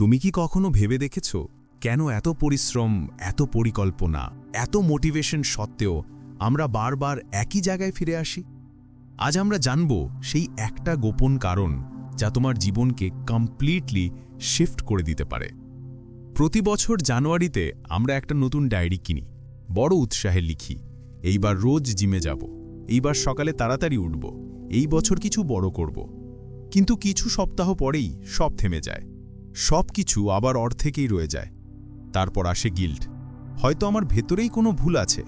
তুমি কি কখনো ভেবে দেখেছ কেন এত পরিশ্রম, এত পরিকল্পনা, এত মোটিভেশন সত্ত্বেও আমরা বারবার একই জায়গায় ফিরে আসি? আজ আমরা জানব সেই একটা গোপন কারণ যা তোমার জীবনকে কমপ্লিটলি শিফট করে দিতে পারে। প্রতি বছর জানুয়ারিতে আমরা একটা নতুন ডায়েরি কিনি, বড় উৎসাহে লিখি, এইবার রোজ জিমে যাব, এইবার সকালে তাড়াতাড়ি উঠব, এই বছর কিছু বড় করব। কিন্তু কিছু সপ্তাহ পরেই সব থেমে যায়। সব কিছু আবার অর্ধেকেই রয়ে যায়। তারপর আসে গিল্ড। হয়তো আমার ভেতরেই কোনো ভুল আছে।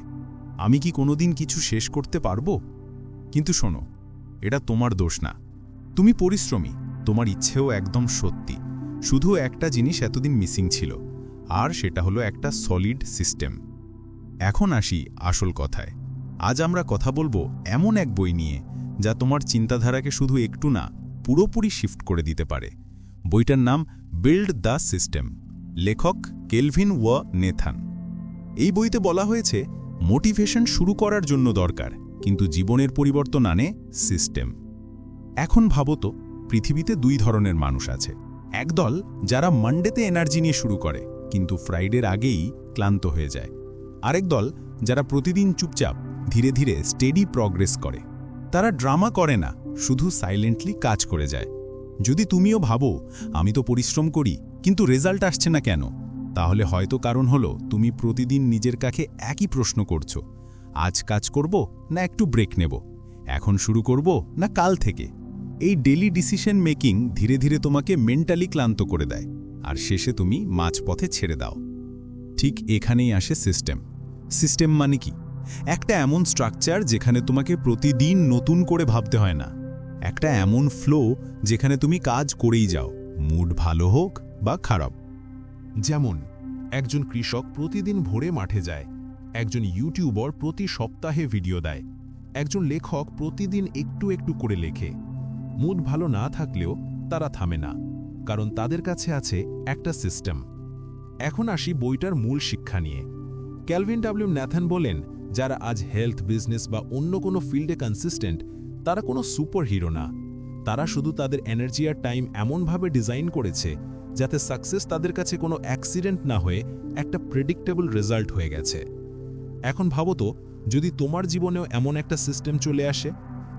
আমি কি কোনোদিন কিছু শেষ করতে পারব? কিন্তু শোনো, এটা তোমার দোষ না। তুমি পরিশ্রমী, তোমার ইচ্ছেও একদম সত্যি। শুধু একটা জিনিস এতদিন মিসিং ছিল, আর সেটা হলো একটা সলিড সিস্টেম। এখন আসি আসল কথায়। আজ আমরা কথা বলব এমন এক বই নিয়ে, যা তোমার চিন্তাধারাকে শুধু একটু না, পুরোপুরি শিফট করে দিতে পারে। বইটার নাম বিল্ড দ্য সিস্টেম। লেখক কেলভিন ওয়া নেথান। এই বইতে বলা হয়েছে, মোটিভেশন শুরু করার জন্য দরকার, কিন্তু জীবনের পরিবর্তন আনে সিস্টেম। এখন ভাবো তো, পৃথিবীতে দুই ধরনের মানুষ আছে। একদল যারা মানডেতে এনার্জি নিয়ে শুরু করে, কিন্তু ফ্রাইডের আগেই ক্লান্ত হয়ে যায়। আরেক দল যারা প্রতিদিন চুপচাপ, ধীরে ধীরে স্টেডি প্রগ্রেস করে। তারা ড্রামা করে না, শুধু সাইলেন্টলি কাজ করে যায়। যদি তুমিও ভাবো, আমি তো পরিশ্রম করি, কিন্তু রেজাল্ট আসছে না কেন? তাহলে হয়তো কারণ হলো তুমি প্রতিদিন নিজের কাছে একই প্রশ্ন করছ। আজ কাজ করব না একটু ব্রেক নেব? এখন শুরু করব না কাল থেকে? এই ডেলি ডিসিশন মেকিং ধীরে ধীরে তোমাকে মেন্টালি ক্লান্ত করে দেয়, আর শেষে তুমি মাঝপথে ছেড়ে দাও। ঠিক এখানেই আসে সিস্টেম সিস্টেম মানে কি? একটা এমন স্ট্রাকচার যেখানে তোমাকে প্রতিদিন নতুন করে ভাবতে হয় না। একটা এমন ফ্লো যেখানে তুমি কাজ করেই যাও মুড ভালো হোক বা খারাপ। যেমন, একজন কৃষক প্রতিদিন ভোরে মাঠে যায়, একজন ইউটিউবার প্রতি সপ্তাহে ভিডিও দেয়, একজন লেখক প্রতিদিন একটু একটু করে লেখে। মুড ভালো না থাকলেও তারা থামে না, কারণ তাদের কাছে আছে একটা সিস্টেম এখন আসি বইটার মূল শিক্ষা নিয়ে। ক্যালভিন ডাব্লিউ ন্যাথান বলেন, যারা আজ হেলথ বিজনেস বা অন্য কোনো ফিল্ডে কনসিস্টেন্ট তারা কোনো সুপার হিরো না। তারা শুধু তাদের এনার্জি আর টাইম এমনভাবে ডিজাইন করেছে, যাতে সাকসেস তাদের কাছে কোনো অ্যাক্সিডেন্ট না হয়ে একটা প্রেডিক্টেবল রেজাল্ট হয়ে গেছে। এখন ভাবো তো, যদি তোমার জীবনেও এমন একটা সিস্টেম চলে আসে,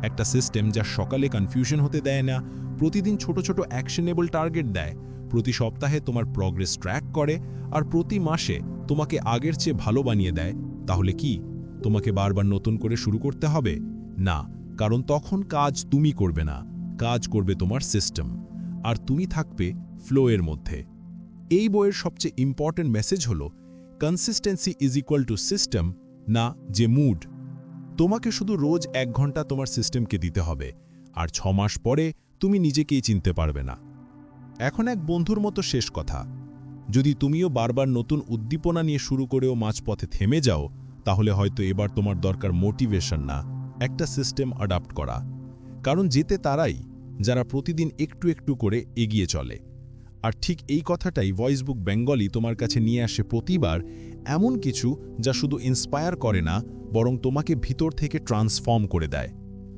একটা সিস্টেম যা সকালে কনফিউশন হতে দেয় না, প্রতিদিন ছোট ছোট অ্যাকশনেবল টার্গেট দেয়, প্রতি সপ্তাহে তোমার প্রগ্রেস ট্র্যাক করে, আর প্রতি মাসে তোমাকে আগের চেয়ে ভালো বানিয়ে দেয়, তাহলে কি তোমাকে বারবার নতুন করে শুরু করতে হবে? না। কারণ তখন কাজ তুমি করবে না। কাজ করবে তোমার সিস্টেম আর তুমি থাকবে ফ্লোয়ের মধ্যে। এই বইয়ের সবচেয়ে ইম্পর্ট্যান্ট মেসেজ হল consistency is equal to system না যে মুড তোমাকে শুধু রোজ এক ঘণ্টা তোমার সিস্টেমকে দিতে হবে, আর ছ মাস পরে তুমি নিজেকেই চিনতে পারবে না। এখন এক বন্ধুর মতো শেষ কথা। যদি তুমিও বারবার নতুন উদ্দীপনা নিয়ে শুরু করেও মাঝপথে থেমে যাও, তাহলে হয়তো এবার তোমার দরকার মোটিভেশন না। একটা সিস্টেম অ্যাডাপ্ট করা। কারণ যেতে তারাই, যারা প্রতিদিন একটু একটু করে এগিয়ে চলে। আর ঠিক এই কথাটাই ভয়েসবুক বেঙ্গলি তোমার কাছে নিয়ে আসে প্রতিবার এমন কিছু যা শুধু ইন্সপায়ার করে না, বরং তোমাকে ভিতর থেকে ট্রান্সফর্ম করে দেয়।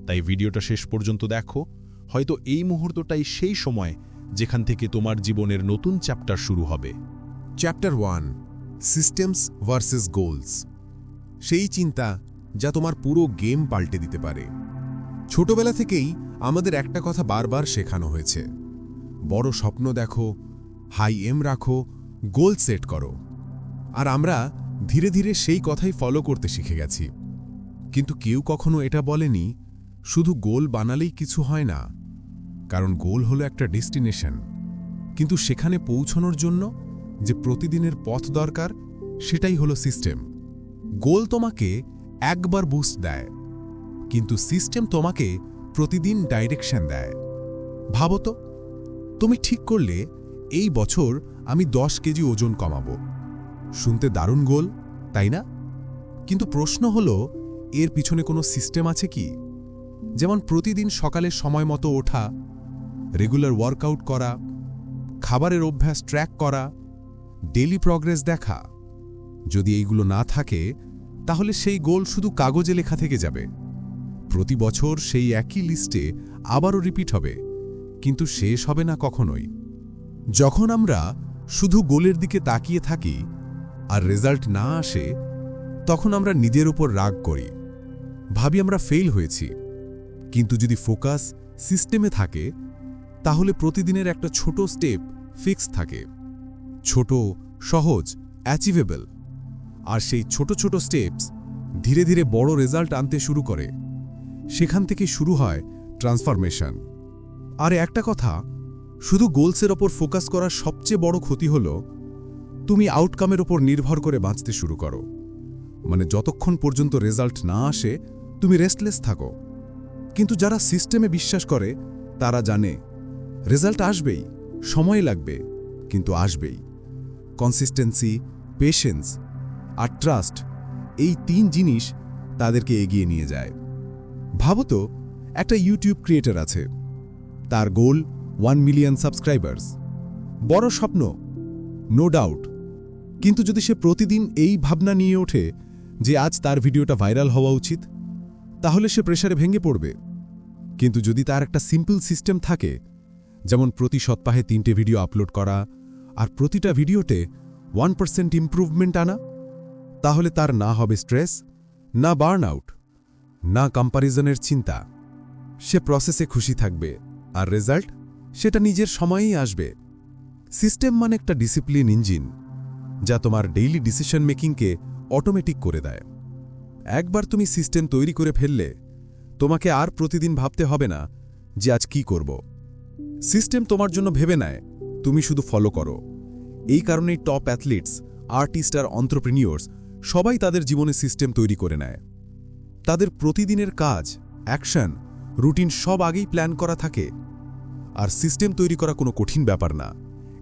তাই ভিডিওটা শেষ পর্যন্ত দেখো। হয়তো এই মুহূর্তটাই সেই সময় যেখান থেকে তোমার জীবনের নতুন চ্যাপ্টার শুরু হবে। Chapter one systems versus goals সেই চিন্তা যা তোমার পুরো গেম পাল্টে দিতে পারে। ছোটবেলা থেকেই আমাদের একটা কথা বারবার শেখানো হয়েছে। বড় স্বপ্ন দেখো, হাই এম রাখো, গোল সেট করো। আর আমরা ধীরে ধীরে সেই কথাই ফলো করতে শিখে গেছি। কিন্তু কেউ কখনো এটা বলেনি, শুধু গোল বানালেই কিছু হয় না। কারণ গোল হলো একটা ডেস্টিনেশন। কিন্তু সেখানে পৌঁছনোর জন্য যে প্রতিদিনের পথ দরকার, সেটাই হলো সিস্টেম। গোল তোমাকে একবার বুস্ট দেয়। কিন্তু সিস্টেম তোমাকে প্রতিদিন ডাইরেকশন দেয়। ভাবো তো, তুমি ঠিক করলে এই বছর আমি দশ কেজি ওজন কমাবো। শুনতে দারুণ গোল, তাই না? কিন্তু প্রশ্ন হলো, এর পিছনে কোনো সিস্টেম আছে কি? যেমন প্রতিদিন সকালে সময় মতো ওঠা রেগুলার ওয়ার্কআউট করা, খাবারের অভ্যাস ট্র্যাক করা ডেলি প্রগ্রেস দেখা। যদি এইগুলো না থাকে তাহলে সেই গোল শুধু কাগজে লেখা থেকে যাবে। প্রতি বছর সেই একই লিস্টে আবারও রিপিট হবে, কিন্তু শেষ হবে না কখনোই। যখন আমরা শুধু গোলের দিকে তাকিয়ে থাকি আর রেজাল্ট না আসে, তখন আমরা নিজের উপর রাগ করি। ভাবি আমরা ফেল হয়েছি, কিন্তু যদি ফোকাস সিস্টেমে থাকে, তাহলে প্রতিদিনের একটা ছোট স্টেপ ফিক্স থাকে। ছোট, সহজ, অ্যাচিভেবল। আর সেই ছোট ছোট স্টেপস ধীরে ধীরে বড় রেজাল্ট আনতে শুরু করে। সেখান থেকে শুরু হয় ট্রান্সফরমেশন আর একটা কথা, শুধু গোলসের ওপর ফোকাস করার সবচেয়ে বড় ক্ষতি হল, তুমি আউটকামের ওপর নির্ভর করে বাঁচতে শুরু করো। মানে যতক্ষণ পর্যন্ত রেজাল্ট না আসে, তুমি রেস্টলেস থাকো। কিন্তু যারা সিস্টেমে বিশ্বাস করে, তারা জানে রেজাল্ট আসবেই, সময় লাগবে, কিন্তু আসবেই। কনসিস্টেন্সি পেশেন্স আর ট্রাস্ট এই তিন জিনিস তাদেরকে এগিয়ে নিয়ে যায়। ভাবো তো একটা ইউটিউব ক্রিয়েটর আছে। তার গোল ওয়ান মিলিয়ন সাবস্ক্রাইবার্স। বড় স্বপ্ন, নো ডাউট। কিন্তু যদি সে প্রতিদিন এই ভাবনা নিয়ে ওঠে যে আজ তার ভিডিওটা ভাইরাল হওয়া উচিত, তাহলে সে প্রেশারে ভেঙে পড়বে। কিন্তু যদি তার একটা সিম্পল সিস্টেম থাকে, যেমন প্রতি সপ্তাহে তিনটে ভিডিও আপলোড করা আর প্রতিটা ভিডিওতে ওয়ান পার্সেন্ট ইম্প্রুভমেন্ট আনা তাহলে তার না হবে স্ট্রেস, না বার্ন আউট না কম্প্যারিজনের চিন্তা। সে প্রসেসে খুশি থাকবে, আর রেজাল্ট সেটা নিজের সময়েই আসবে। সিস্টেম মানে একটা ডিসিপ্লিন ইঞ্জিন, যা তোমার ডেইলি ডিসিশন মেকিংকে অটোমেটিক করে দেয়। একবার তুমি সিস্টেম তৈরি করে ফেললে, তোমাকে আর প্রতিদিন ভাবতে হবে না যে আজ কি করব। সিস্টেম তোমার জন্য ভেবে নেয়, তুমি শুধু ফলো করো। এই কারণেই টপ অ্যাথলিটস, আর্টিস্ট আর অন্ত্রপ্রিনিয়র্স সবাই তাদের জীবনে সিস্টেম তৈরি করে নেয়। তাদের প্রতিদিনের কাজ, অ্যাকশন, রুটিন সব আগেই প্ল্যান করা থাকে। আর সিস্টেম তৈরি করা কোনো কঠিন ব্যাপার না।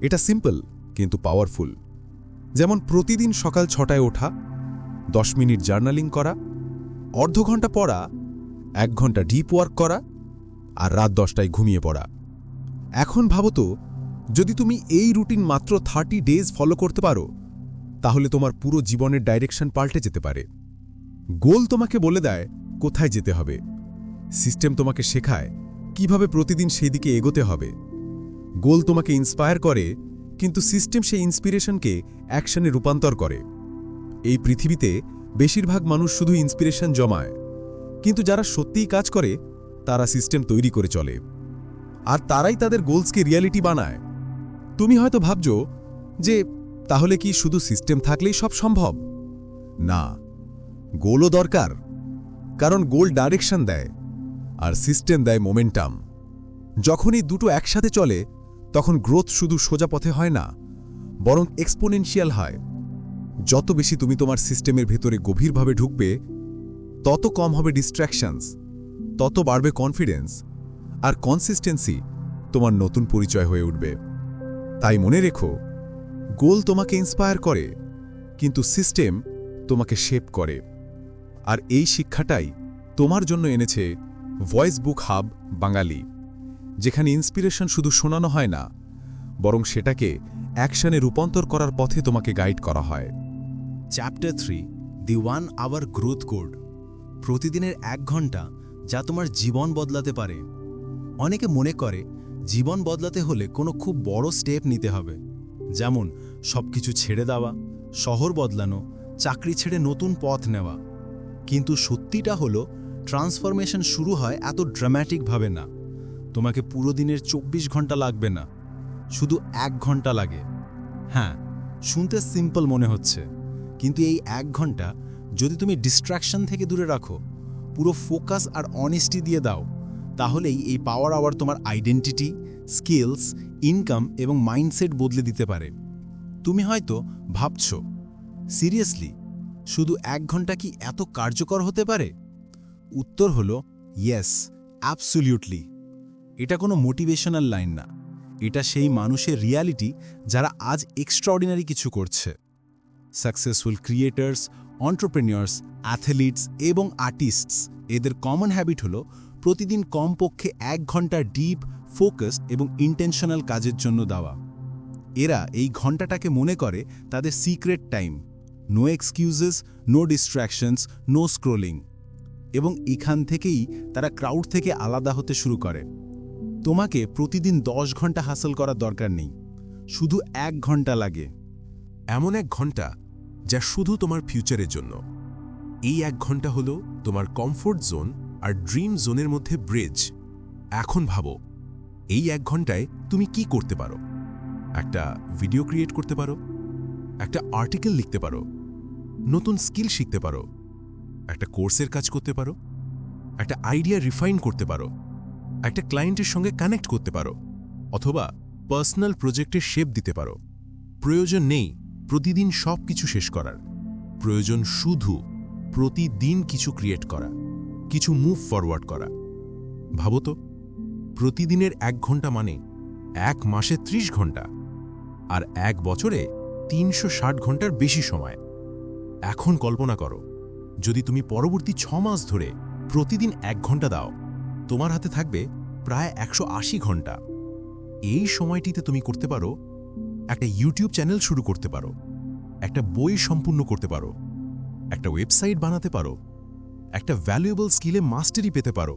এটা সিম্পল, কিন্তু পাওয়ারফুল। যেমন প্রতিদিন সকাল ছটায় ওঠা, দশ মিনিট জার্নালিং করা, অর্ধ ঘণ্টা পড়া, এক ঘণ্টা ডিপ ওয়ার্ক করা, আর রাত দশটায় ঘুমিয়ে পড়া। এখন ভাবো তো, যদি তুমি এই রুটিন মাত্র থার্টি ডেজ ফলো করতে পারো তাহলে তোমার পুরো জীবনের ডাইরেকশন পাল্টে যেতে পারে। গোল তোমাকে বলে দেয় কোথায় যেতে হবে। সিস্টেম তোমাকে শেখায় কীভাবে প্রতিদিন সেই দিকে এগোতে হবে। গোল তোমাকে ইন্সপায়ার করে, কিন্তু সিস্টেম সেই ইন্সপিরেশনকে অ্যাকশনে রূপান্তর করে। এই পৃথিবীতে বেশিরভাগ মানুষ শুধু ইন্সপিরেশন জমায়, কিন্তু যারা সত্যিই কাজ করে, তারা সিস্টেম তৈরি করে চলে। আর তারাই তাদের গোলসকে রিয়ালিটি বানায়। তুমি হয়তো ভাবছ যে তাহলে কি শুধু সিস্টেম থাকলেই সব সম্ভব? না, গোলও দরকার, কারণ গোল ডাইরেকশন দেয় আর সিস্টেম দেয় মোমেন্টাম। যখনই দুটো একসাথে চলে, তখন গ্রোথ শুধু সোজা পথে হয় না, বরং এক্সপোনেনশিয়াল হয়। যত বেশি তুমি তোমার সিস্টেমের ভেতরে গভীরভাবে ঢুকবে, তত কম হবে ডিস্ট্র্যাকশনস তত বাড়বে কনফিডেন্স আর কনসিস্টেন্সি তোমার নতুন পরিচয় হয়ে উঠবে। তাই মনে রেখো গোল তোমাকে ইন্সপায়ার করে, কিন্তু সিস্টেম তোমাকে শেপ করে। আর এই শিক্ষাটাই তোমার জন্য এনেছে ভয়েস বুক হাব বাঙালি, যেখানে ইন্সপিরেশন শুধু শোনানো হয় না, বরং সেটাকে অ্যাকশনে রূপান্তর করার পথে তোমাকে গাইড করা হয়। Chapter three the one hour growth code প্রতিদিনের এক ঘণ্টা যা তোমার জীবন বদলাতে পারে। অনেকে মনে করে জীবন বদলাতে হলে কোনো খুব বড় স্টেপ নিতে হবে। যেমন সব কিছু ছেড়ে দেওয়া, শহর বদলানো, চাকরি ছেড়ে নতুন পথ নেওয়া। কিন্তু সত্যিটা হলো, ট্রান্সফরমেশন শুরু হয় এত ড্রামাটিকভাবে না। তোমাকে পুরো দিনের চব্বিশ ঘণ্টা লাগবে না। শুধু এক ঘণ্টা লাগে। হ্যাঁ শুনতে সিম্পল মনে হচ্ছে। কিন্তু এই এক ঘণ্টা যদি তুমি ডিস্ট্র্যাকশন থেকে দূরে রাখো, পুরো ফোকাস আর অনেস্টি দিয়ে দাও, তাহলেই এই পাওয়ার আওয়ার তোমার আইডেন্টিটি স্কিলস ইনকাম এবং মাইন্ডসেট বদলে দিতে পারে। তুমি হয়তো ভাবছ সিরিয়াসলি শুধু এক ঘণ্টা কি এত কার্যকর হতে পারে? উত্তর হল ইয়েস অ্যাবসলিউটলি এটা কোনো মোটিভেশনাল লাইন না। এটা সেই মানুষের রিয়ালিটি যারা আজ এক্সট্রাঅর্ডিনারি কিছু করছে। সাকসেসফুল ক্রিয়েটার্স অন্টারপ্রেনিয়র্স অ্যাথলিটস এবং আর্টিস্টস এদের কমন হ্যাবিট হলো, প্রতিদিন কমপক্ষে এক ঘণ্টা ডিপ ফোকাস এবং ইন্টেনশনাল কাজের জন্য দেওয়া। এরা এই ঘন্টাটাকে মনে করে তাদের secret time. No excuses, no distractions, no scrolling. এবং এখান থেকেই তারা ক্রাউড থেকে আলাদা হতে শুরু করে। তোমাকে প্রতিদিন দশ ঘণ্টা হাসল করার দরকার নেই। শুধু এক ঘণ্টা লাগে। এমন এক ঘণ্টা যা শুধু তোমার ফিউচারের জন্য। এই এক ঘণ্টা হলো তোমার কমফোর্ট জোন আর ড্রিম জোনের মধ্যে ব্রিজ। এখন ভাবো এই এক ঘন্টায় তুমি কি করতে পারো? একটা ভিডিও ক্রিয়েট করতে পারো, একটা আর্টিকেল লিখতে পারো, নতুন স্কিল শিখতে পারো, একটা কোর্সের কাজ করতে পারো, একটা আইডিয়া রিফাইন করতে পারো, একটা ক্লায়েন্টের সঙ্গে কানেক্ট করতে পারো, অথবা পার্সোনাল প্রজেক্টে শেপ দিতে পারো। প্রয়োজন নেই প্রতিদিন সব কিছু শেষ করার। প্রয়োজন শুধু প্রতিদিন কিছু ক্রিয়েট করা, কিছু মুভ ফরওয়ার্ড করা। ভাবো তো। প্রতিদিনের এক ঘণ্টা মানে এক মাসে ত্রিশ ঘণ্টা। আর এক বছরে তিনশো ষাট ঘণ্টার বেশি সময়। এখন কল্পনা করো, যদি তুমি পরবর্তী ছ মাস ধরে প্রতিদিন এক ঘণ্টা দাও, তোমার হাতে থাকবে প্রায় একশো আশি ঘণ্টা। এই সময়টিতে তুমি করতে পারো, একটা ইউটিউব চ্যানেল শুরু করতে পারো, একটা বই সম্পূর্ণ করতে পারো, একটা ওয়েবসাইট বানাতে পারো, একটা ভ্যালুয়েবল স্কিলে মাস্টারি পেতে পারো,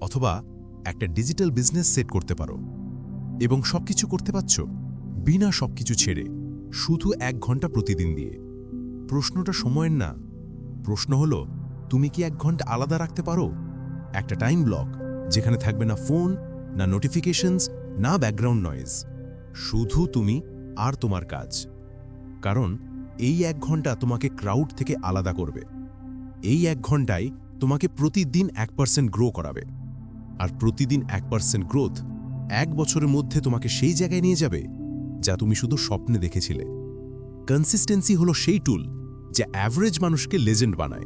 অথবা একটা ডিজিটাল বিজনেস সেট করতে পারো। এবং সবকিছু করতে পারছ বিনা সবকিছু ছেড়ে, শুধু এক ঘণ্টা প্রতিদিন দিয়ে। প্রশ্নটা সময়ের না। প্রশ্ন হলো, তুমি কি এক ঘণ্টা আলাদা রাখতে পারো? একটা টাইম ব্লক, যেখানে থাকবে না ফোন, না নোটিফিকেশনস, না ব্যাকগ্রাউন্ড নয়েজ। শুধু তুমি আর তোমার কাজ। কারণ, এই এক ঘণ্টা তোমাকে ক্রাউড থেকে আলাদা করবে। এই এক ঘন্টায় তোমাকে প্রতিদিন এক পার্সেন্ট গ্রো করাবে। আর প্রতিদিন এক পার্সেন্ট গ্রোথ এক বছরের মধ্যে তোমাকে সেই জায়গায় নিয়ে যাবে যা তুমি শুধু স্বপ্নে দেখেছিলে। কনসিস্টেন্সি হলো সেই টুল যা অ্যাভারেজ মানুষকে লেজেন্ড বানায়।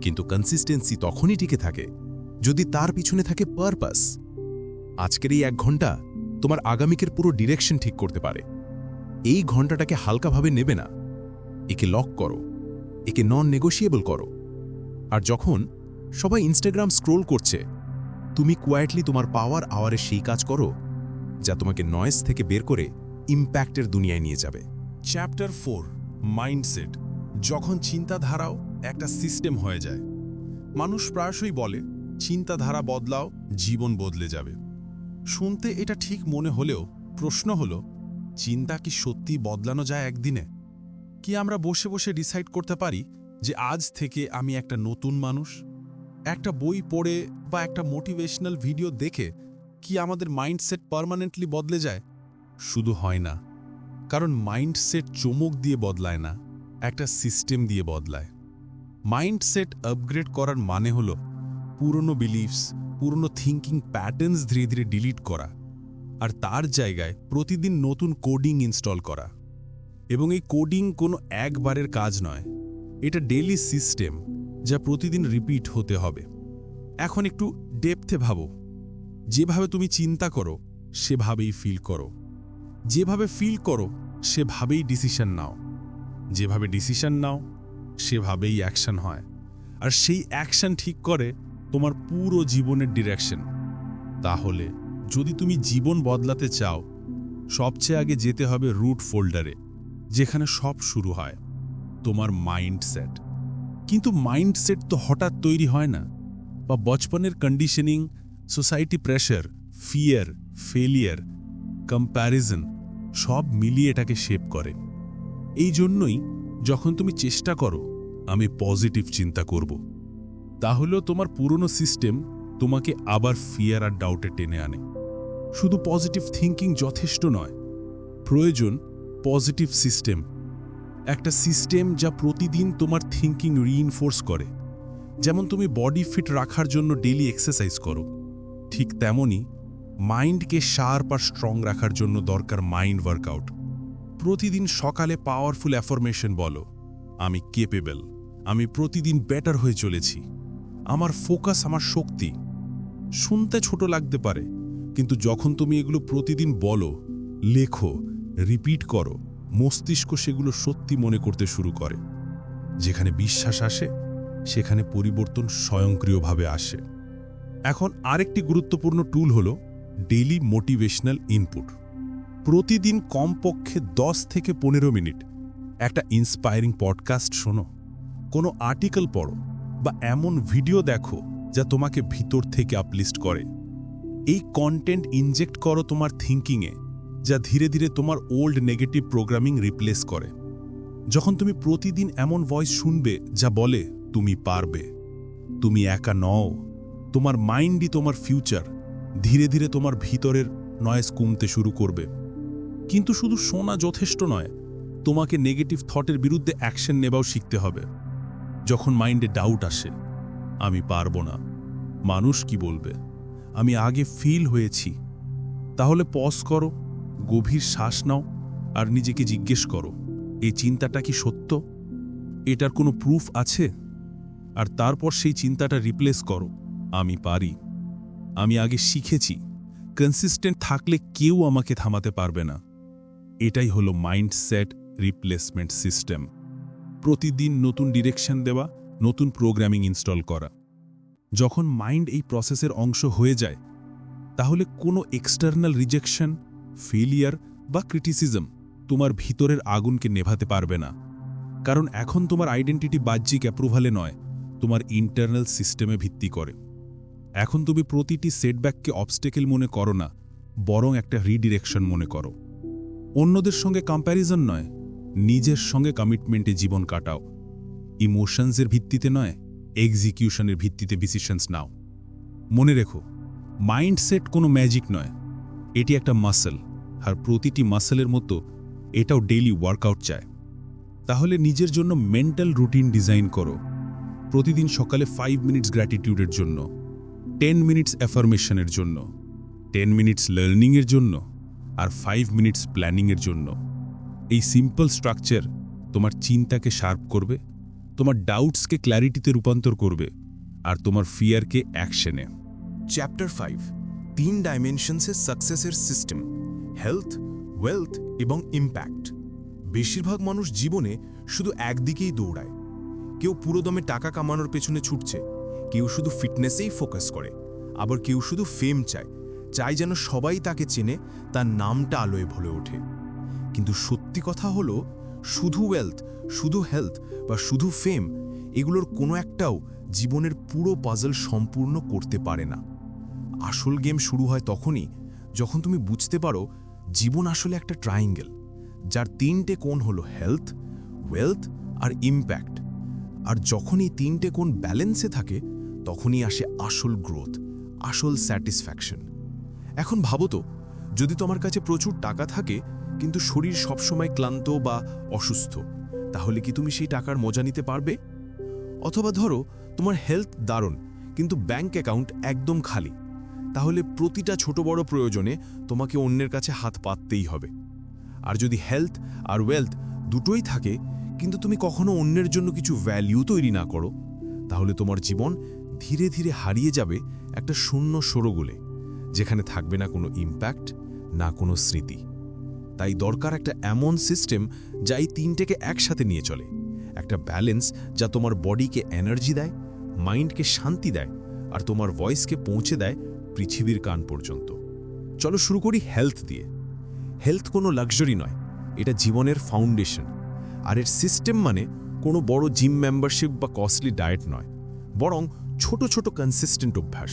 কিন্তু কনসিস্টেন্সি তখনই টিকে থাকে যদি তার পিছনে থাকে পারপাস আজকের এই এক ঘণ্টা তোমার আগামীকের পুরো ডিরেকশন ঠিক করতে পারে। এই ঘন্টাটাকে হালকাভাবে নেবে না। একে লক করো, একে নন নেগোশিয়েবল করো। আর যখন সবাই ইনস্টাগ্রাম স্ক্রোল করছে তুমি কোয়াইটলি তোমার পাওয়ার আওয়ারে সেই কাজ করো, যা তোমাকে নয়েজ থেকে বের করে ইম্প্যাক্টের দুনিয়ায় নিয়ে যাবে। চ্যাপ্টার ফোর মাইন্ডসেট যখন চিন্তাধারাও একটা সিস্টেম হয়ে যায়। মানুষ প্রায়শই বলে, চিন্তাধারা বদলাও, জীবন বদলে যাবে। শুনতে এটা ঠিক মনে হলেও প্রশ্ন হলো, চিন্তা কি সত্যি বদলানো যায় একদিনে? কি আমরা বসে বসে ডিসাইড করতে পারি যে আজ থেকে আমি একটা নতুন মানুষ? একটা বই পড়ে বা একটা মোটিভেশনাল ভিডিও দেখে কি আমাদের মাইন্ডসেট পার্মানেন্টলি বদলে যায়? শুধু হয় না। কারণ মাইন্ডসেট চমক দিয়ে বদলায় না, একটা সিস্টেম দিয়ে বদলায়। মাইন্ডসেট আপগ্রেড করার মানে হল পুরনো বিলিফস পুরনো থিঙ্কিং প্যাটার্নস ধীরে ধীরে ডিলিট করা আর তার জায়গায় প্রতিদিন নতুন কোডিং ইনস্টল করা। এবং এই কোডিং কোনো একবারের কাজ নয়, এটা ডেলি সিস্টেম যা প্রতিদিন রিপিট হতে হবে। এখন একটু ডেপথে ভাবো। যেভাবে তুমি চিন্তা করো, সেভাবেই ফিল করো। যেভাবে ফিল করো, সেভাবেই ডিসিশন নাও। যেভাবে ডিসিশন নাও, সেভাবেই অ্যাকশন হয়। আর সেই অ্যাকশন ঠিক করে তোমার পুরো জীবনের ডিরেকশন তাহলে যদি তুমি জীবন বদলাতে চাও, সবচেয়ে আগে যেতে হবে রুট ফোল্ডারে যেখানে সব শুরু হয়। তোমার মাইন্ডসেট কিন্তু মাইন্ডসেট তো হঠাৎ তৈরি হয় না। বা বচপনের conditioning society pressure fear failure comparison সব মিলিয়ে এটাকে শেপ করে। এই জন্যই যখন তুমি চেষ্টা করো, আমি পজিটিভ চিন্তা করব। তাহলেও তোমার পুরনো সিস্টেম তোমাকে আবার ফিয়ার আর ডাউটে টেনে আনে। শুধু পজিটিভ থিঙ্কিং যথেষ্ট নয়, প্রয়োজন পজিটিভ সিস্টেম একটা সিস্টেম যা প্রতিদিন তোমার থিঙ্কিং রিইনফোর্স করে। যেমন তুমি বডি ফিট রাখার জন্য ডেলি এক্সারসাইজ করো। ঠিক তেমনই মাইন্ডকে শার্প আর স্ট্রং রাখার জন্য দরকার মাইন্ড ওয়ার্কআউট প্রতিদিন সকালে পাওয়ারফুল অ্যাফরমেশন বলো, আমি কেপেবল আমি প্রতিদিন বেটার হয়ে চলেছি। আমার ফোকাস আমার শক্তি। শুনতে ছোট লাগতে পারে, কিন্তু যখন তুমি এগুলো প্রতিদিন বলো, লেখো রিপিট করো মস্তিষ্ক সেগুলো সত্যি মনে করতে শুরু করে। যেখানে বিশ্বাস আসে, সেখানে পরিবর্তন স্বয়ংক্রিয়ভাবে আসে। এখন আরেকটি গুরুত্বপূর্ণ টুল হল ডেইলি মোটিভেশনাল ইনপুট প্রতিদিন কমপক্ষে দশ থেকে পনেরো মিনিট একটা ইন্সপায়ারিং পডকাস্ট শোনো। কোনো আর্টিকেল পড়ো বা এমন ভিডিও দেখো যা তোমাকে ভিতর থেকে আপলিস্ট করে। এই কন্টেন্ট ইনজেক্ট করো তোমার থিঙ্কিংয়ে যা ধীরে ধীরে তোমার ওল্ড নেগেটিভ প্রোগ্রামিং রিপ্লেস করে। যখন তুমি প্রতিদিন এমন ভয়েস শুনবে যা বলে, তুমি পারবে, তুমি একা নও, তোমার মাইন্ডই তোমার ফিউচার ধীরে ধীরে তোমার ভিতরের নয়েজ কমতে শুরু করবে। কিন্তু শুধু শোনা যথেষ্ট নয়, তোমাকে নেগেটিভ থটের বিরুদ্ধে অ্যাকশন নেবাও শিখতে হবে। যখন মাইন্ডে ডাউট আসে, আমি পারব না, মানুষ কি বলবে? আমি আগে ফিল হয়েছি, তাহলে পজ করো গভীর শ্বাস নাও আর নিজেকে জিজ্ঞেস করো এই চিন্তাটা কি সত্য? এটার কোনো প্রুফ আছে? আর তারপর সেই চিন্তাটা রিপ্লেস করো, আমি পারি। আমি আগে শিখেছি কনসিস্টেন্ট থাকলে কেউ আমাকে থামাতে পারবে না। এটাই হলো মাইন্ডসেট রিপ্লেসমেন্ট সিস্টেম প্রতিদিন নতুন ডিরেকশন দেওয়া, নতুন প্রোগ্রামিং ইনস্টল করা। যখন মাইন্ড এই প্রসেসের অংশ হয়ে যায়, তাহলে কোনো এক্সটার্নাল রিজেকশন ফেলিয়ার বা ক্রিটিসিজম তোমার ভিতরের আগুনকে নেভাতে পারবে না। কারণ এখন তোমার আইডেন্টিটি বাহ্যিক অ্যাপ্রুভালে নয়, তোমার ইন্টারনাল সিস্টেমে ভিত্তি করে। এখন তুমি প্রতিটি সেটব্যাককে অবস্টেকেল মনে করো না, বরং একটা রিডিরেকশন মনে করো। অন্যদের সঙ্গে কম্প্যারিজন নয়, নিজের সঙ্গে কমিটমেন্টে জীবন কাটাও। ইমোশনসের ভিত্তিতে নয়, এক্সিকিউশনের ভিত্তিতে ডিসিশনস নাও। মনে রেখো, মাইন্ডসেট কোনো ম্যাজিক নয়। এটি একটা মাসেল আর প্রতিটি মাসেলের মতো এটাও ডেইলি ওয়ার্কআউট চায়। তাহলে নিজের জন্য মেন্টাল রুটিন ডিজাইন করো। প্রতিদিন সকালে ফাইভ মিনিটস গ্র্যাটিটিউডের জন্য টেন মিনিটস অ্যাফার্মেশনের জন্য টেন মিনিটস লার্নিংয়ের জন্য, আর ফাইভ মিনিটস প্ল্যানিংয়ের জন্য। এই সিম্পল স্ট্রাকচার তোমার চিন্তাকে শার্প করবে, তোমার ডাউটসকে ক্ল্যারিটিতে রূপান্তর করবে, আর তোমার ফিয়ারকে অ্যাকশনে চ্যাপ্টার ফাইভ তিন ডাইমেনশনসের সাকসেসের সিস্টেম হেলথ ওয়েলথ এবং ইম্প্যাক্ট বেশিরভাগ মানুষ জীবনে শুধু একদিকেই দৌড়ায়। কেউ পুরোদমে টাকা কামানোর পেছনে ছুটছে, কেউ শুধু ফিটনেসেই ফোকাস করে, আবার কেউ শুধু ফেম চায় চাই যেন সবাই তাকে চেনে, তার নামটা আলোয় ভরে ওঠে। কিন্তু সত্যি কথা হলো, শুধু ওয়েলথ শুধু হেলথ বা শুধু ফেম এগুলোর কোনো একটাও জীবনের পুরো পাজল সম্পূর্ণ করতে পারে না। আসল গেম শুরু হয় তখনই যখন তুমি বুঝতে পারো জীবন আসলে একটা ট্রায়াঙ্গেল যার তিনটে কোণ হলো হেলথ ওয়েলথ আর ইম্প্যাক্ট আর যখন এই তিনটে কোণ ব্যালেন্সে থাকে, তখনই আসে আসল গ্রোথ আসল স্যাটিসফ্যাকশন এখন ভাবো তো, যদি তোমার কাছে প্রচুর টাকা থাকে, কিন্তু শরীর সবসময় ক্লান্ত বা অসুস্থ, তাহলে কি তুমি সেই টাকার মজা নিতে পারবে? অথবা ধরো, তোমার হেলথ দারুণ, কিন্তু ব্যাংক অ্যাকাউন্ট একদম খালি তাহলে প্রতিটা ছোট বড় প্রয়োজনে তোমাকে অন্যের কাছে হাত পাততেই হবে। আর যদি হেলথ আর ওয়েলথ দুটোই থাকে, কিন্তু তুমি কখনো অন্যের জন্য কিছু ভ্যালিউ তৈরি না করো, তাহলে তোমার জীবন ধীরে ধীরে হারিয়ে যাবে একটা শূন্য সরোগোলে, যেখানে থাকবে না কোনো ইম্প্যাক্ট না কোনো স্মৃতি। তাই দরকার একটা এমন সিস্টেম যা এই তিনটেকে একসাথে নিয়ে চলে। একটা ব্যালেন্স যা তোমার বডিকে এনার্জি দেয় মাইন্ডকে শান্তি দেয়, আর তোমার ভয়েসকে পৌঁছে দেয় পৃথিবীর কান পর্যন্ত। চলো শুরু করি হেলথ দিয়ে। হেলথ কোনো লাক্সারি নয়, এটা জীবনের ফাউন্ডেশন আর এর সিস্টেম মানে কোনো বড় জিম মেম্বারশিপ বা কস্টলি ডায়েট নয়, বরং ছোট ছোট কনসিস্টেন্ট অভ্যাস।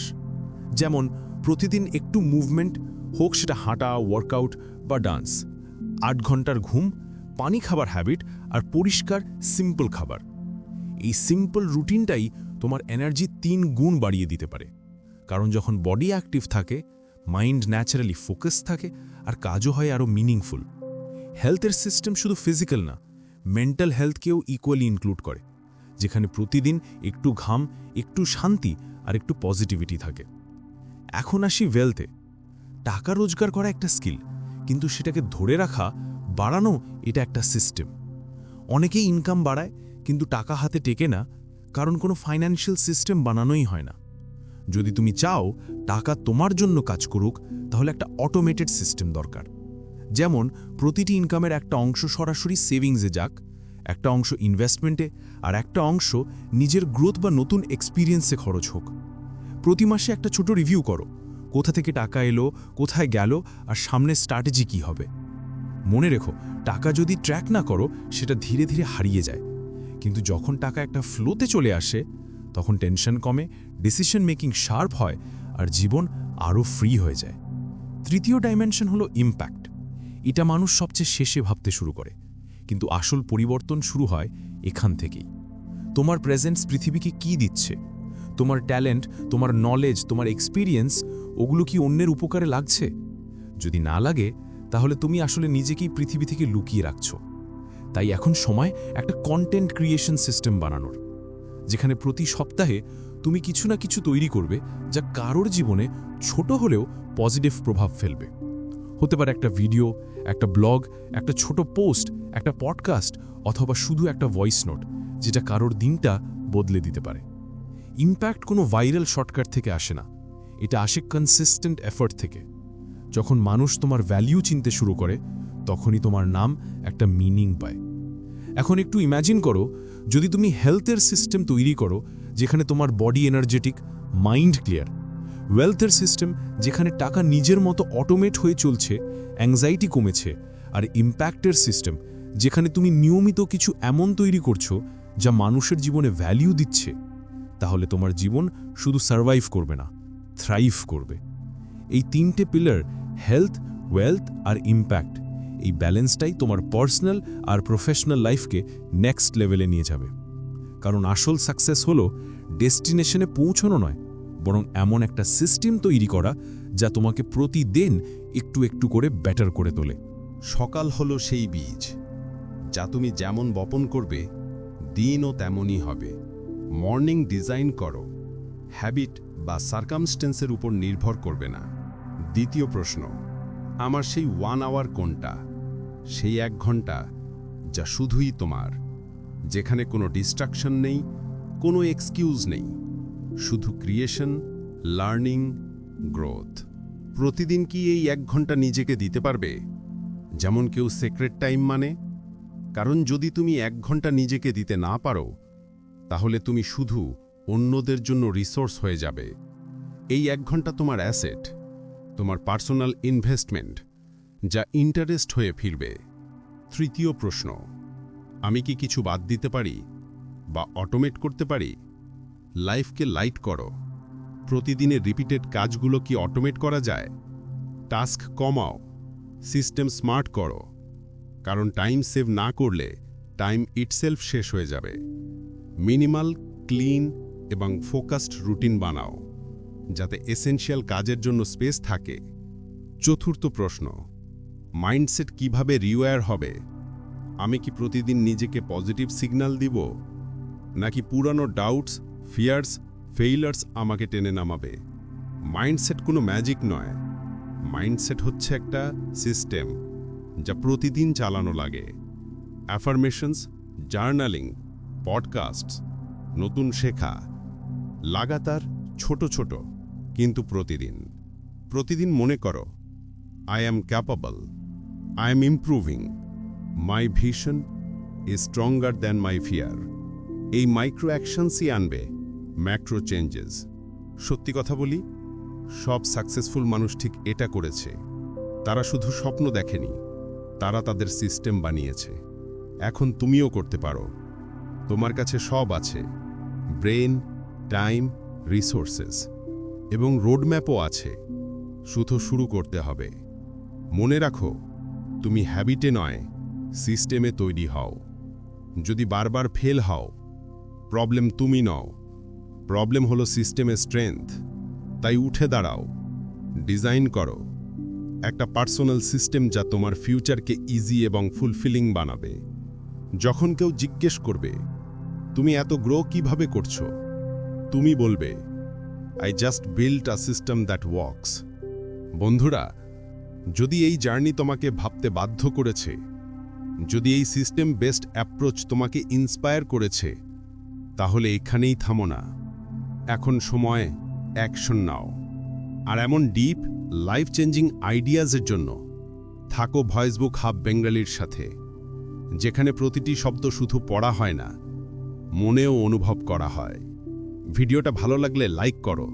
যেমন প্রতিদিন একটু মুভমেন্ট হোক সেটা হাঁটা ওয়ার্কআউট বা ডান্স আট ঘণ্টার ঘুম, পানি খাবার হ্যাবিট আর পরিষ্কার সিম্পল খাবার। এই সিম্পল রুটিনটাই তোমার এনার্জি তিন গুণ বাড়িয়ে দিতে পারে। কারণ যখন বডি অ্যাক্টিভ থাকে মাইন্ড ন্যাচারালি ফোকাস থাকে আর কাজও হয় আরও মিনিংফুল হেলথের সিস্টেম শুধু ফিজিক্যাল না মেন্টাল হেলথকেও ইকুয়ালি ইনক্লুড করে, যেখানে প্রতিদিন একটু ঘাম, একটু শান্তি আর একটু পজিটিভিটি থাকে। এখন আসি ওয়েলথে টাকা রোজগার করা একটা স্কিল কিন্তু সেটাকে ধরে রাখা, বাড়ানো এটা একটা সিস্টেম অনেকেই ইনকাম বাড়ায়, কিন্তু টাকা হাতে টেকে না, কারণ কোনো ফাইন্যান্সিয়াল সিস্টেম বানানোই হয় না। যদি তুমি চাও টাকা তোমার জন্য কাজ করুক, তাহলে একটা অটোমেটেড সিস্টেম দরকার। যেমন, প্রতিটি ইনকামের একটা অংশ সরাসরি সেভিংসে যাক, একটা অংশ ইনভেস্টমেন্টে আর একটা অংশ নিজের গ্রোথ বা নতুন এক্সপিরিয়েন্সে খরচ হোক। প্রতি মাসে একটা ছোট রিভিউ করো, কোথা থেকে টাকা এলো, কোথায় গেল, আর সামনের স্ট্র্যাটেজি কী হবে। মনে রেখো, টাকা যদি ট্র্যাক না করো, সেটা ধীরে ধীরে হারিয়ে যায়। কিন্তু যখন টাকা একটা ফ্লোতে চলে আসে তখন টেনশন কমে ডিসিশন মেকিং শার্প হয় আর জীবন আরও ফ্রি হয়ে যায়। তৃতীয় ডাইমেনশন হলো ইম্প্যাক্ট এটা মানুষ সবচেয়ে শেষে ভাবতে শুরু করে। কিন্তু আসল পরিবর্তন শুরু হয় এখান থেকেই। তোমার প্রেজেন্স পৃথিবীকে কি দিচ্ছে? তোমার ট্যালেন্ট তোমার নলেজ তোমার এক্সপিরিয়েন্স ওগুলো কি অন্যের উপকারে লাগছে? যদি না লাগে, তাহলে তুমি আসলে নিজেকেই পৃথিবী থেকে লুকিয়ে রাখছো। তাই এখন সময় একটা কন্টেন্ট ক্রিয়েশন সিস্টেম বানানোর। যেখানে প্রতি সপ্তাহে তুমি কিছু না কিছু তৈরি করবে যা কারোর জীবনে ছোট হলেও পজিটিভ প্রভাব ফেলবে। হতে পারে একটা ভিডিও, একটা ব্লগ, একটা ছোট পোস্ট, একটা পডকাস্ট অথবা শুধু একটা ভয়েস নোট, যেটা কারোর দিনটা বদলে দিতে পারে। ইম্প্যাক্ট কোনো ভাইরাল শর্টকাট থেকে আসে না। এটা আসে কনসিস্টেন্ট এফর্ট থেকে। যখন মানুষ তোমার ভ্যালিউ চিনতে শুরু করে, তখনই তোমার নাম একটা মিনিং পায়। এখন একটু ইম্যাজিন করো, যদি তুমি হেলথের সিস্টেম তৈরি করো, যেখানে তোমার বডি এনার্জেটিক মাইন্ড ক্লিয়ার ওয়েলথের সিস্টেম যেখানে টাকা নিজের মতো অটোমেট হয়ে চলছে অ্যাংজাইটি কমেছে, আর ইম্প্যাক্টের সিস্টেম যেখানে তুমি নিয়মিত কিছু এমন তৈরি করছ, যা মানুষের জীবনে ভ্যালিউ দিচ্ছে, তাহলে তোমার জীবন শুধু সার্ভাইভ করবে না থ্রাইভ করবে। এই তিনটে পিলার হেলথ ওয়েলথ আর ইম্প্যাক্ট এই ব্যালেন্সটাই তোমার পার্সোনাল আর প্রফেশনাল লাইফকে নেক্সট লেভেলে নিয়ে যাবে। কারণ আসল সাকসেস হলো ডেস্টিনেশনে পৌঁছানো নয়, বরং এমন একটা সিস্টেম তৈরি করা যা তোমাকে প্রতিদিন একটু একটু করে ব্যাটার করে তোলে। সকাল হলো সেই বীজ, যা তুমি যেমন বপন করবে, দিনও তেমনই হবে। মর্নিং ডিজাইন করো, হ্যাবিট বা সার্কামস্টেন্সের উপর নির্ভর করবে না। দ্বিতীয় প্রশ্ন, আমার সেই ওয়ান আওয়ার কোনটা? সেই এক ঘণ্টা যা শুধুই তোমার, যেখানে কোনো ডিস্ট্রাকশন নেই, কোনো এক্সকিউজ নেই, শুধু ক্রিয়েশন লার্নিং গ্রোথ প্রতিদিন কি এই এক ঘণ্টা নিজেকে দিতে পারবে? যেমন কেউ সেক্রেট টাইম মানে? কারণ যদি তুমি এক ঘণ্টা নিজেকে দিতে না পারো, তাহলে তুমি শুধু অন্যদের জন্য রিসোর্স হয়ে যাবে। এই এক ঘণ্টা তোমার অ্যাসেট তোমার পার্সোনাল ইনভেস্টমেন্ট যা ইন্টারেস্ট হয়ে ফিরবে। তৃতীয় প্রশ্ন, আমি কি কিছু বাদ দিতে পারি বা অটোমেট করতে পারি? লাইফকে লাইট করো। প্রতিদিনের রিপিটেড কাজগুলো কি অটোমেট করা যায়? টাস্ক কমাও। সিস্টেম স্মার্ট করো। কারণ টাইম সেভ না করলে টাইম ইটসেলফ শেষ হয়ে যাবে। মিনিমাল ক্লিন এবং ফোকাসড রুটিন বানাও। যাতে এসেনশিয়াল কাজের জন্য স্পেস থাকে। চতুর্থ প্রশ্ন মাইন্ডসেট কীভাবে রিওয়ার হবে? আমি কি প্রতিদিন নিজেকে পজিটিভ সিগন্যাল দিব? নাকি পুরানো ডাউটস, ফিয়ার্স, ফেইলার্স আমাকে টেনে নামাবে? মাইন্ডসেট কোনো ম্যাজিক নয়। মাইন্ডসেট হচ্ছে একটা সিস্টেম যা প্রতিদিন চালানো লাগে। অ্যাফার্মেশনস, জার্নালিং, পডকাস্টস, নতুন শেখা, লাগাতার ছোট ছোট, কিন্তু প্রতিদিন। প্রতিদিন মনে করো, I am capable. I am improving my vision is stronger than my fear এই মাইক্রো অ্যাকশনসই আনবে ম্যাক্রো চেঞ্জেস সত্যি কথা বলি, সব সাকসেসফুল মানুষ ঠিক এটা করেছে। তারা শুধু স্বপ্ন দেখেনি, তারা তাদের সিস্টেম বানিয়েছে। এখন তুমিও করতে পারো। তোমার কাছে সব আছে। ব্রেন, টাইম, রিসোর্সেস এবং রোডম্যাপও আছে। শুধু শুরু করতে হবে। মনে রাখো তুমি হ্যাবিটে নয়, সিস্টেমে তৈরি হও। যদি বারবার ফেল হও, প্রবলেম তুমি নও। প্রবলেম হলো সিস্টেমের স্ট্রেংথ। তাই উঠে দাঁড়াও, ডিজাইন করো। একটা পার্সোনাল সিস্টেম যা তোমার ফিউচারকে ইজি এবং ফুলফিলিং বানাবে। যখন কেউ জিজ্ঞেস করবে, তুমি এত গ্রো কীভাবে করছ? তুমি বলবে I just build a system that works বন্ধুরা যদি এই জার্নি তোমাকে ভাবতে বাধ্য করেছে, যদি এই সিস্টেম বেস্ট অ্যাপ্রোচ তোমাকে ইন্সপায়ার করেছে, তাহলে এখানেই থামো না। এখন সময়, অ্যাকশন নাও। আর এমন ডিপ লাইফ চেঞ্জিং আইডিয়াজের জন্য থাকো ভয়েসবুক হাব বেঙ্গালির সাথে, যেখানে প্রতিটি শব্দ শুধু পড়া হয় না, মনেও অনুভব করা হয়। ভিডিওটা ভালো লাগলে লাইক করো,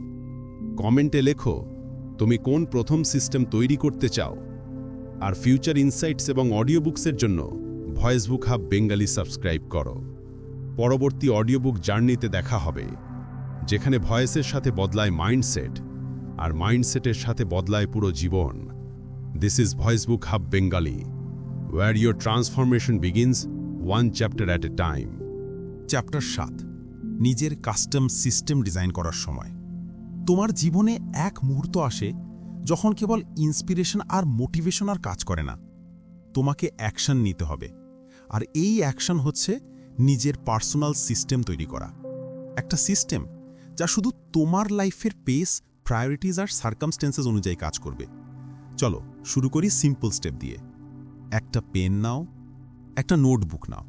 কমেন্টে লেখো তুমি কোন প্রথম সিস্টেম তৈরি করতে চাও? আর ফিউচার ইনসাইটস এবং অডিও বুকসের জন্য ভয়েসবুক হাব বেঙ্গালি সাবস্ক্রাইব করো। পরবর্তী অডিও বুক জার্নিতে দেখা হবে, যেখানে ভয়েসের সাথে বদলায় মাইন্ডসেট, আর মাইন্ডসেটের সাথে বদলায় পুরো জীবন। This is Voicebook hub Bengali where your transformation begins one chapter at a time chapter সাত, নিজের কাস্টম সিস্টেম ডিজাইন করার সময়। তোমার জীবনে এক মুহূর্ত আসে যখন কেবল ইন্সপিরেশন আর মোটিভেশন আর কাজ করে না। তোমাকে অ্যাকশন নিতে হবে। আর এই অ্যাকশন হচ্ছে নিজের পার্সোনাল সিস্টেম তৈরি করা। একটা সিস্টেম যা শুধু তোমার লাইফের পেস প্রায়োরিটিজ আর সার্কামস্টেন্সেস অনুযায়ী কাজ করবে। চলো, শুরু করি সিম্পল স্টেপ দিয়ে। একটা পেন নাও, একটা নোটবুক নাও।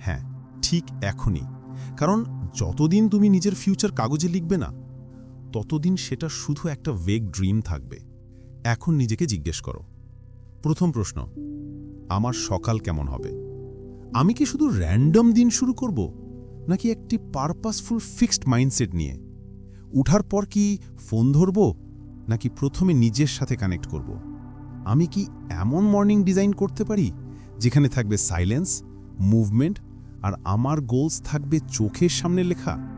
হ্যাঁ ঠিক এখনই। কারণ যতদিন তুমি নিজের ফিউচার কাগজে লিখবে না ততদিন সেটা শুধু একটা ভেগ ড্রিম থাকবে। এখন নিজেকে জিজ্ঞেস করো। প্রথম প্রশ্ন, আমার সকাল কেমন হবে? আমি কি শুধু র্যান্ডম দিন শুরু করব, নাকি একটি পারপাসফুল ফিক্সড মাইন্ডসেট নিয়ে? উঠার পর কি ফোন ধরব, নাকি প্রথমে নিজের সাথে কানেক্ট করব? আমি কি এমন মর্নিং ডিজাইন করতে পারি, যেখানে থাকবে সাইলেন্স মুভমেন্ট আর আমার গোলস থাকবে চোখের সামনে লেখা?